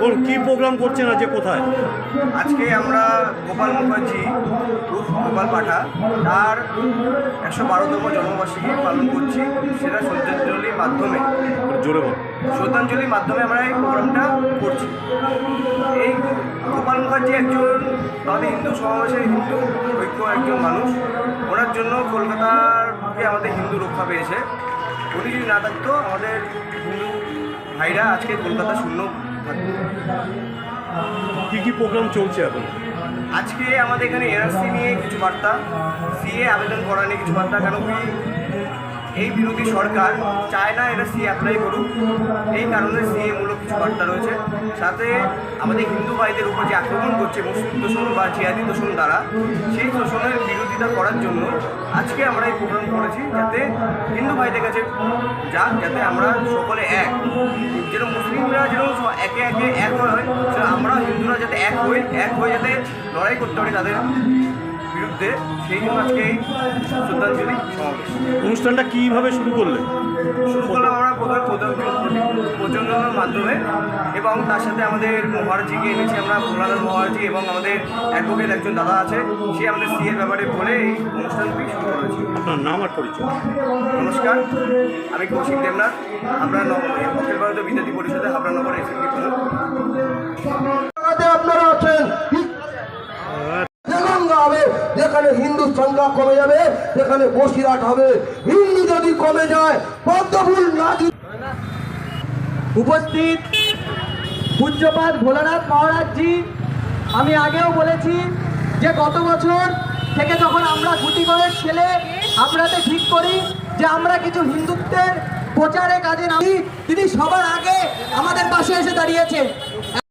বলুন কি প্রোগ্রাম করছেন আজকে কোথায়? আজকে আমরা গোপাল মুখার্জি গোপাল পাঠা তার একশো বারোতম জন্মবার্ষিকী পালন করছি। সেটা শ্রদ্ধাঞ্জলির মাধ্যমে। জোরে বল। শ্রদ্ধাঞ্জলির মাধ্যমে আমরা এই প্রোগ্রামটা করছি। এই গোপাল মুখার্জি একজন আমাদের হিন্দু সমাবেশের হিন্দু ঐক্য একজন মানুষ। ওনার জন্য কলকাতারকে আমাদের হিন্দু রক্ষা পেয়েছে। উনি যদি না থাকতো আমাদের হিন্দু ভাইরা আজকে কলকাতা শূন্য কি কি প্রোগ্রাম চলছে এখন? আজকে আমাদের এখানে এনআরসি নিয়ে কিছু বার্তা সিএ আবেদন করা নিয়ে কিছু বার্তা, কেন কি এই বিরোধী সরকার চায় না এটা সিএ অ্যাপ্লাই করুক। এই কারণে সিএ মূলক কিছু বার্তা রয়েছে। সাথে আমাদের হিন্দু ভাইদের উপর যে আক্রমণ করছে মুসলিম দোষণ বা জিয়াদি দোষণ দ্বারা, সেই দোষণের বিরোধিতা করার জন্য আজকে আমরা এই প্রোগ্রাম করেছি যাতে হিন্দু ভাইদের কাছে যাক, যাতে আমরা সকলে এক। যেন মুসলিমরা স- একে একে এক হয় আমরা হিন্দুরা যাতে এক হয়ে এক হয়ে যাতে লড়াই করতে পারি তাদের বিরুদ্ধে সেই জন্য আজকে এই শ্রদ্ধাঞ্জলি। সমাবেশ অনুষ্ঠানটা কীভাবে শুরু করলে? শুরু করলাম আমরা প্রথমে প্রজন্মের মাধ্যমে এবং তার সাথে আমাদের মহারাজিকে এনেছি আমরা ভোলানাথ মহারাজি এবং আমাদের অ্যাডভোকেট একজন দাদা আছে সে আমাদের সিএর ব্যাপারে বলে এই অনুষ্ঠানটি শুরু করেছি। আপনার নাম আর পরিচয়? নমস্কার আমি কৌশিক দেবনাথ আমরা নগর অখিল ভারতীয় বিদ্যার্থী পরিষদে হাবড়ানগর এসএমপি প্রধান জায়গাতে আপনারা আছেন তেলেঙ্গা হবে যেখানে হিন্দু সংখ্যা কমে যাবে, যেখানে বসিরহাট হবে। হিন্দু যদি কমে যায়, পদ্মফুল না উপস্থিত পূজ্যপাত ভোলানাথ মহারাজজি, আমি আগেও বলেছি যে গত বছর থেকে যখন আমরা গুটি করে ছেলে, আমরাতে ঠিক করি যে আমরা কিছু হিন্দুত্বের প্রচারে কাজে নামি। তিনি সবার আগে আমাদের পাশে এসে দাঁড়িয়েছে